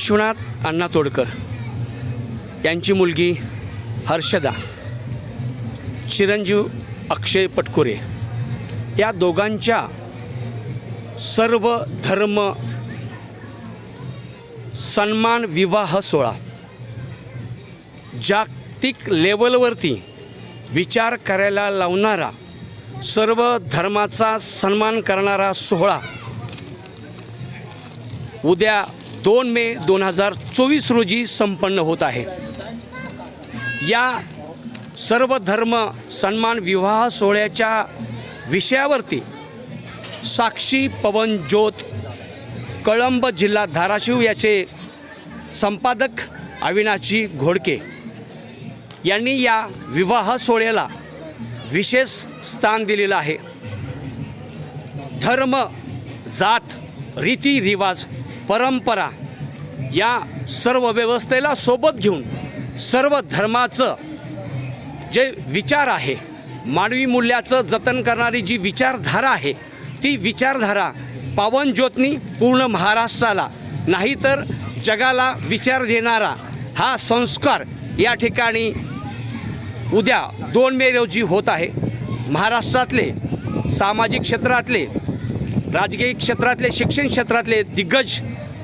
विश्वनाथ अण्णा तोडकर यांची मुलगी हर्षदा चिरंजीव अक्षय पटकुरे या दोघांच्या सर्व धर्म सन्मान विवाह सोहळा जागतिक लेवलवरती विचार करायला लावणारा सर्व धर्माचा सन्मान करणारा सोहळा उद्या दोन मे दोन हजार चोवीस रोजी संपन्न होत आहे. या सर्व धर्म सन्मान विवाह सोहळ्याच्या विषयावरती साक्षी पवन ज्योत कळंब जिल्हा धाराशिव याचे संपादक अविनाशी घोडके यांनी या विवाह सोहळ्याला विशेष स्थान दिलेलं आहे. धर्म जात रीतिरिवाज परंपरा या सर्व व्यवस्थेला सोबत घेऊन सर्व धर्माचं जे विचार आहे मानवी मूल्याचं जतन करणारी जी विचारधारा आहे ती विचारधारा पावन ज्योतनी पूर्ण महाराष्ट्राला नाहीतर जगाला विचार देणारा हा संस्कार या ठिकाणी उद्या दोन मे रोजी होत आहे. महाराष्ट्रातले सामाजिक क्षेत्रातले राजकीय क्षेत्रातले शिक्षण क्षेत्रातले दिग्गज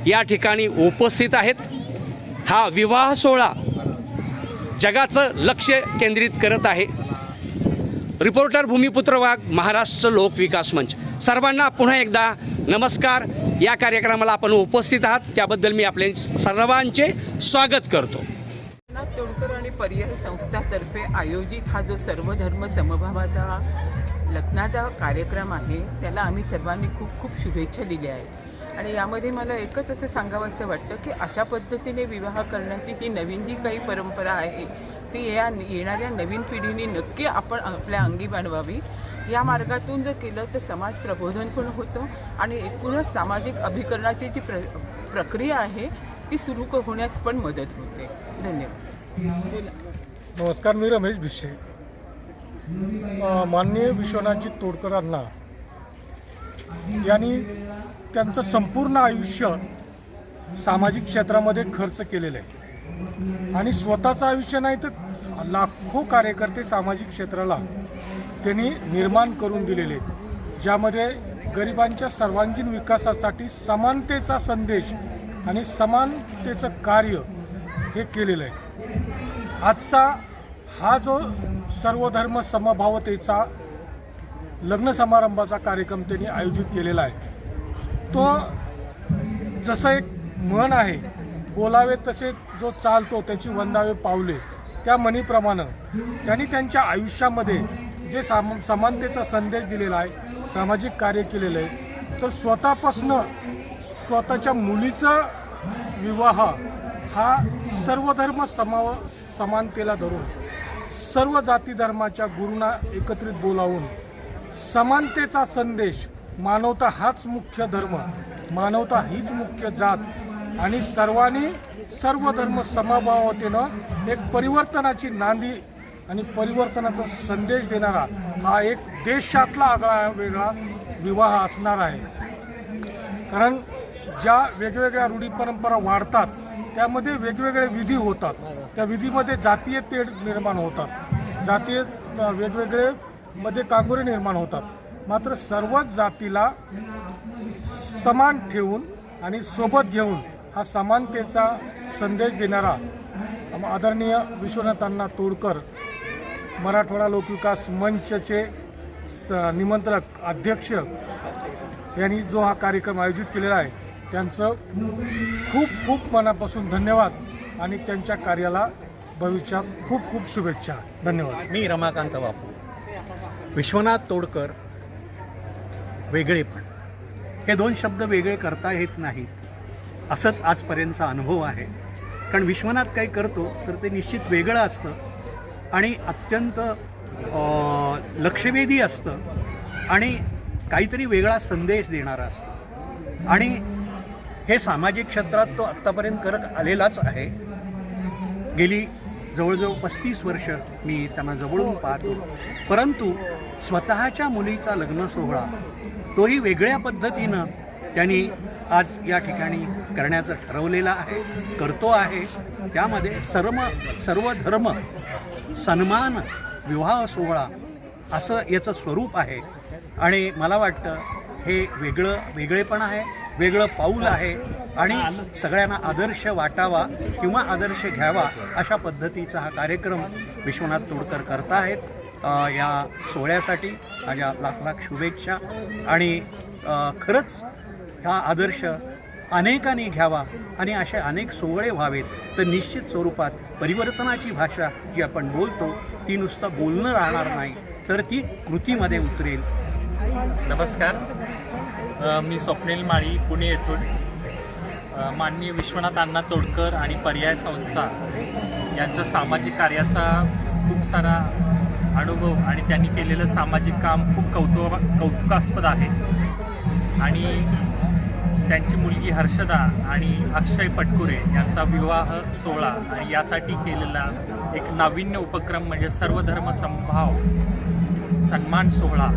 या ठिकाणी उपस्थित आहेत. हा विवाह सोहळा जगाचं लक्ष केंद्रित करत आहे. रिपोर्टर भूमिपुत्र वाघ महाराष्ट्र लोकविकास मंच. सर्वांना पुन्हा एकदा नमस्कार. या कार्यक्रमाला आपण उपस्थित आहात. त्याबद्दल मी आपले सर्वांचे स्वागत करतो. तोडकर आणि पर्याय संस्थातर्फे आयोजित हा जो सर्वधर्म समभावाचा लग्नाचा कार्यक्रम आहे त्याला आम्ही सर्वांनी खूप खूप शुभेच्छा दिल्या आहेत. आणि यामध्ये मला एकच असं सांगावं असं वाटतं की अशा पद्धतीने विवाह करण्याची ही नवीन जी काही परंपरा आहे ती या येणाऱ्या नवीन पिढीने नक्की आपण आपल्या अंगी बाणवावी या मार्गातून जर केलं तर समाज प्रबोधन पण होतं आणि एकूणच सामाजिक अभिकरणाची जी प्र प्रक्रिया आहे ती सुरू होण्यास पण मदत होते. धन्यवाद. नमस्कार मी रमेश भिशे माननीय विश्वनाथजी तोडकरांना यांनी त्यांचं संपूर्ण आयुष्य सामाजिक क्षेत्रामध्ये खर्च केलेलं आहे. आणि स्वतःचं आयुष्य नाही तर लाखो कार्यकर्ते सामाजिक क्षेत्राला त्यांनी निर्माण करून दिलेले आहेत. ज्यामध्ये गरिबांच्या सर्वांगीण विकासासाठी समानतेचा संदेश आणि समानतेचं कार्य हे केलेलं आहे. आजचा हा जो सर्वधर्म समभावतेचा लग्न समारंभाचा कार्यक्रम त्यांनी आयोजित केलेला आहे. तो जसं एक म्हण आहे बोलावे तसे जो चालतो त्याची वंदावे पावले. त्या म्हणीप्रमाणे त्यांनी त्यांच्या आयुष्यामध्ये जे साम समानतेचा संदेश दिलेला आहे सामाजिक कार्य केलेलं आहे तर स्वतःपासनं स्वतःच्या मुलीचा विवाह हा सर्वधर्म समाव समानतेला धरून सर्व जाती धर्माच्या गुरूंना एकत्रित बोलावून समानतेचा संदेश मानवता हाच मुख्य धर्म मानवता हीच मुख्य जात आणि सर्वांनी सर्व धर्म समभावतेनं एक परिवर्तनाची नांदी आणि परिवर्तनाचा संदेश देणारा हा एक देशातला आगळा वेगळा विवाह असणार आहे. कारण ज्या वेगवेगळ्या रूढी परंपरा वाढतात त्यामध्ये वेगवेगळे विधी होतात. त्या विधीमध्ये जातीय तेढ निर्माण होतात. जातीय वेगवेगळे मध्ये कांगोरे निर्माण होतात. मात्र सर्वच जातीला समान ठेवून आणि सोबत घेऊन हा समानतेचा संदेश देणारा आदरणीय विश्वनाथांना तोडकर मराठवाडा लोकविकास मंचचे स- निमंत्रक अध्यक्ष यांनी जो हा कार्यक्रम आयोजित केलेला आहे त्यांचं खूप खूप मनापासून धन्यवाद आणि त्यांच्या कार्याला भविष्यात खूप खूप शुभेच्छा. धन्यवाद. मी रमाकांत बापू. विश्वनाथ तोडकर वेगळेपण हे दोन शब्द वेगळे करता येत नाहीत. असंच आजपर्यंतचा अनुभव आहे. कारण विश्वनाथ काही करतो तर ते निश्चित वेगळं असतं आणि अत्यंत लक्षवेधी असतं आणि काहीतरी वेगळा संदेश देणारा असतो. आणि हे सामाजिक क्षेत्रात तो आत्तापर्यंत करत आलेलाच आहे. गेली जवळजवळ पस्तीस वर्ष मी त्यांना जवळून पाहतो. परंतु स्वतःच्या मुलीचा लग्न सोहळा. तोही वेगळ्या पद्धतीनं त्यांनी आज या ठिकाणी करण्याचं ठरवलेलं आहे करतो आहे. त्यामध्ये सर्व सर्व धर्म सन्मान विवाह सोहळा असं याचं स्वरूप आहे. आणि मला वाटतं हे वेगळं वेगळेपण आहे वेगळं पाऊल आहे. आणि सगळ्यांना आदर्श वाटावा किंवा आदर्श घ्यावा अशा पद्धतीचा हा कार्यक्रम विश्वनाथ तोडकर करताहेत. आहेत या सोहळ्यासाठी माझ्या लाख लाख शुभेच्छा. आणि खरंच हा आदर्श अनेकांनी घ्यावा आणि असे अनेक सोहळे व्हावेत. तर निश्चित स्वरूपात परिवर्तनाची भाषा जी आपण बोलतो ती नुसतं बोलणं राहणार नाही तर ती कृतीमध्ये उतरेल. नमस्कार. मी स्वप्नील माळी पुणे येथून. माननीय विश्वनाथ अण्णा तोडकर आणि पर्याय संस्था यांचं सामाजिक कार्याचा खूप सारा अनुभव आणि त्यांनी केलेलं सामाजिक काम खूप कौतुक कौतुकास्पद आहे. आणि त्यांची मुलगी हर्षदा आणि अक्षय पटकुरे यांचा विवाह सोहळा आणि यासाठी केलेला एक नाविन्य उपक्रम म्हणजे सर्वधर्म संभाव सन्मान सोहळा.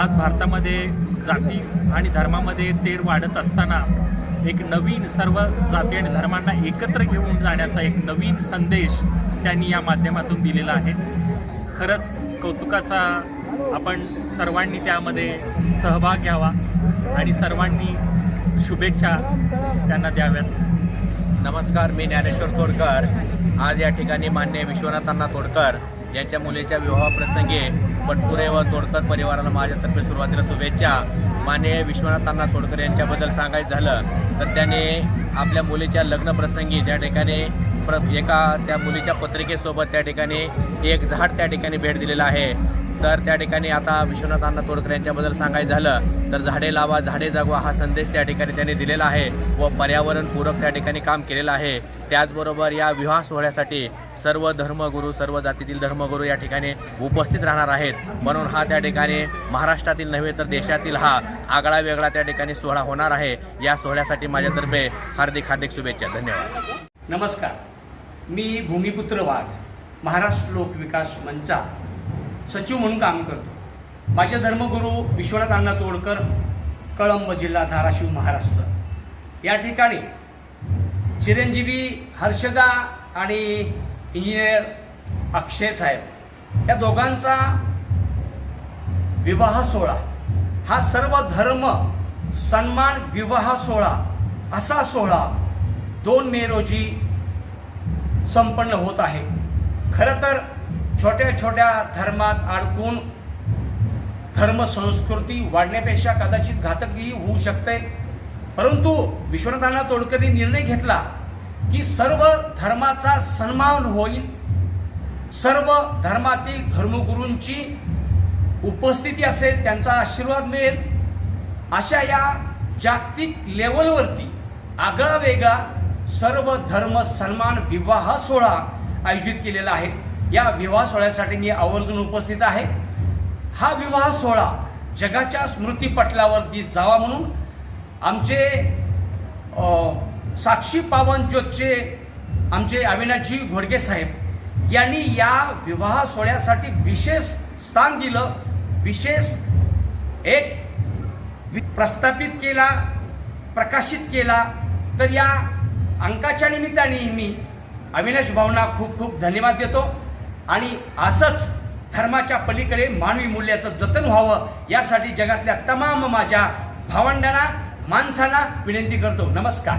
आज भारतामध्ये जाती आणि धर्मामध्ये तेढ वाढत असताना एक नवीन सर्व जाती आणि धर्मांना एकत्र घेऊन जाण्याचा एक नवीन संदेश त्यांनी या माध्यमातून दिलेला आहे. खरंच कौतुकाचा आपण सर्वांनी त्यामध्ये सहभाग घ्यावा आणि सर्वांनी शुभेच्छा त्यांना द्याव्यात. नमस्कार मी ज्ञानेश्वर तोडकर. आज या ठिकाणी मान्य विश्वनाथांना तोडकर यांच्या मुलीच्या विवाहाप्रसंगी पटपुरे व तोडकर परिवाराला माझ्यातर्फे सुरुवातीला शुभेच्छा. माने विश्वनाथांना तोडकर यांच्याबद्दल सांगायचं झालं तर त्याने आपल्या मुलीच्या लग्नप्रसंगी ज्या ठिकाणी प्र एका त्या मुलीच्या पत्रिकेसोबत त्या ठिकाणी एक झाड त्या ठिकाणी भेट दिलेलं आहे. तर त्या ठिकाणी आता विश्वनाथ अण्णा तोडकर यांच्याबद्दल सांगायचं झालं तर झाडे लावा झाडे जगवा हा संदेश त्या ठिकाणी त्यांनी दिलेला आहे व पर्यावरणपूरक त्या ठिकाणी काम केलेलं आहे. त्याचबरोबर या विवाह सोहळ्यासाठी सर्व धर्मगुरू सर्व जातीतील धर्मगुरू या ठिकाणी उपस्थित राहणार आहेत. म्हणून हा त्या ठिकाणी महाराष्ट्रातील नव्हे तर देशातील हा आगळा वेगळा त्या ठिकाणी सोहळा होणार आहे. या सोहळ्यासाठी माझ्यातर्फे हार्दिक हार्दिक शुभेच्छा. धन्यवाद. नमस्कार. मी भूमिपुत्र वाघ महाराष्ट्र लोक विकास मंचा सचिव म्हणून काम करतो. माझे धर्मगुरू विश्वनाथ अण्णा तोडकर कळंब जिल्हा धाराशिव महाराष्ट्र. या ठिकाणी चिरंजीवी हर्षदा आणि इंजिनियर अक्षय साहेब या दोघांचा विवाह सोहळा. हा सर्व धर्म सन्मान विवाह सोहळा असा सोहळा दोन मे रोजी संपन्न होत आहे. खरं तर छोट्या छोट्या धर्मात अडकून धर्मसंस्कृती वाढण्यापेक्षा कदाचित घातकही होऊ शकते. परंतु विश्वनाथांना तोडकरनी निर्णय घेतला की सर्व धर्माचा सन्मान होईल. सर्व धर्मातील धर्मगुरूंची उपस्थिती असेल त्यांचा आशीर्वाद मिळेल. अशा या जागतिक लेवलवरती आगळा वेगळा सर्व धर्म सन्मान विवाह सोहळा आयोजित केलेला आहे. या विवाह सोहळ्यासाठी मी आवर्जून उपस्थित आहे. हा विवाह सोहळा जगाच्या स्मृतीपटलावरती जावा म्हणून आमचे साक्षी पावन ज्योतचे आमचे अविनाशजी घोडके साहेब यांनी या विवाह सोहळ्यासाठी विशेष स्थान दिलं विशेष एक प्रस्थापित केला प्रकाशित केला. तर या अंकाच्या निमित्ताने मी अविनाश भाऊंना खूप खूप धन्यवाद देतो. आणि असंच धर्माच्या पलीकडे मानवी मूल्याचं जतन व्हावं यासाठी जगातल्या तमाम माझ्या भावंडांना माणसांना विनंती करतो. नमस्कार.